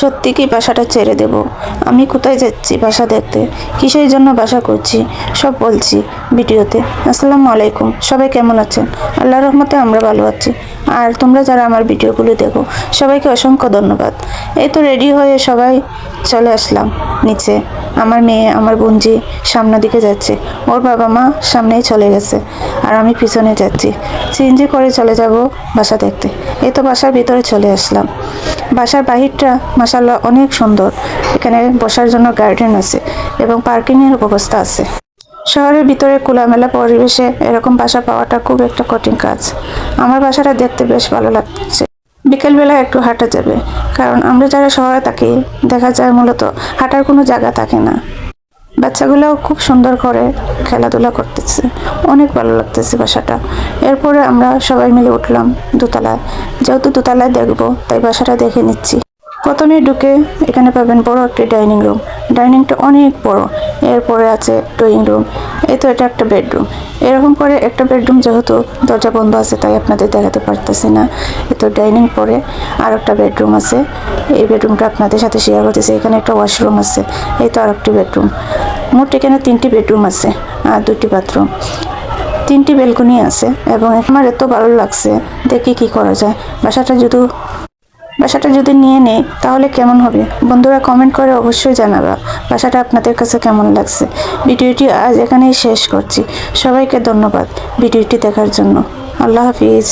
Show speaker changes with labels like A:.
A: সত্যি কি বাসাটা ছেড়ে দেব? আমি কোথায় যাচ্ছি বাসা দেখতে? কিসের জন্য বাসা করছি? সব বলছি ভিডিওতে। আসসালামু আলাইকুম, সবাই কেমন আছেন? আল্লাহ রহমতে আমরা ভালো আছি। আর তোমরা যারা আমার ভিডিওগুলো দেখো, সবাইকে অসংখ্য ধন্যবাদ। এই তো রেডি হয়ে সবাই চলে আসলাম নিচে। আমার মেয়ে, আমার বোনজি সামনের দিকে যাচ্ছে। ওর বাবা মা সামনেই চলে গেছে। আর আমি পিছনে যাচ্ছি। সিএনজি করে চলে যাব বাসা দেখতে। এই তো বাসার ভিতরে চলে আসলাম। বাসার বাহিরটা মাসাল্লাহ অনেক সুন্দর। এখানে বসার জন্য গার্ডেন আছে এবং পার্কিংয়ের ব্যবস্থা আছে। শহরের ভিতরে খোলামেলা পরিবেশে এরকম বাসা পাওয়াটা খুব একটা কঠিন কাজ। আমার বাসাটা দেখতে বেশ ভালো লাগছে। বিকেলবেলা একটু হাঁটা যাবে, কারণ আমরা যারা শহরে থাকি, দেখা যায় মূলত হাঁটার কোনো জায়গা থাকে না। বাচ্চাগুলোও খুব সুন্দর করে খেলাধুলা করতেছে। অনেক ভালো লাগতেছে বাসাটা। এরপরে আমরা সবাই মিলে উঠলাম দোতলায়। যেহেতু দোতলায় দেখব, তাই বাসাটা দেখে নিচ্ছি। প্রথমে ঢুকে এখানে পাবেন বড় একটি ডাইনিং রুম। ডাইনিংটা অনেক বড়। এরপরে আছে ড্রয়িং রুম। এই তো এটা একটা বেডরুম। এরকম করে একটা বেডরুম যেহেতু দরজা বন্ধ আছে, তাই আপনাদের দেখাতে পারতেছি না। এ তো ডাইনিং পরে আর একটা বেডরুম আছে। এই বেডরুমটা আপনাদের সাথে শেয়ার করতেছি। এখানে একটা ওয়াশরুম আছে। এই তো আর একটি বেডরুম। মোট এখানে তিনটি বেডরুম আছে আর দুটি বাথরুম তিনটি বেলকনি আছে এবং আমার এত ভালো লাগছে দেখি কি করা যায়। বাসাটা যদি বাসাটা যদি নিয়ে নেই, তাহলে কেমন হবে? বন্ধুরা কমেন্ট করে অবশ্যই জানাবা। বাসাটা আপনাদের কাছে কেমন লাগছে? ভিডিওটি আজ এখানেই শেষ করছি। সবাইকে ধন্যবাদ ভিডিওটি দেখার জন্য। আল্লাহ হাফিজ।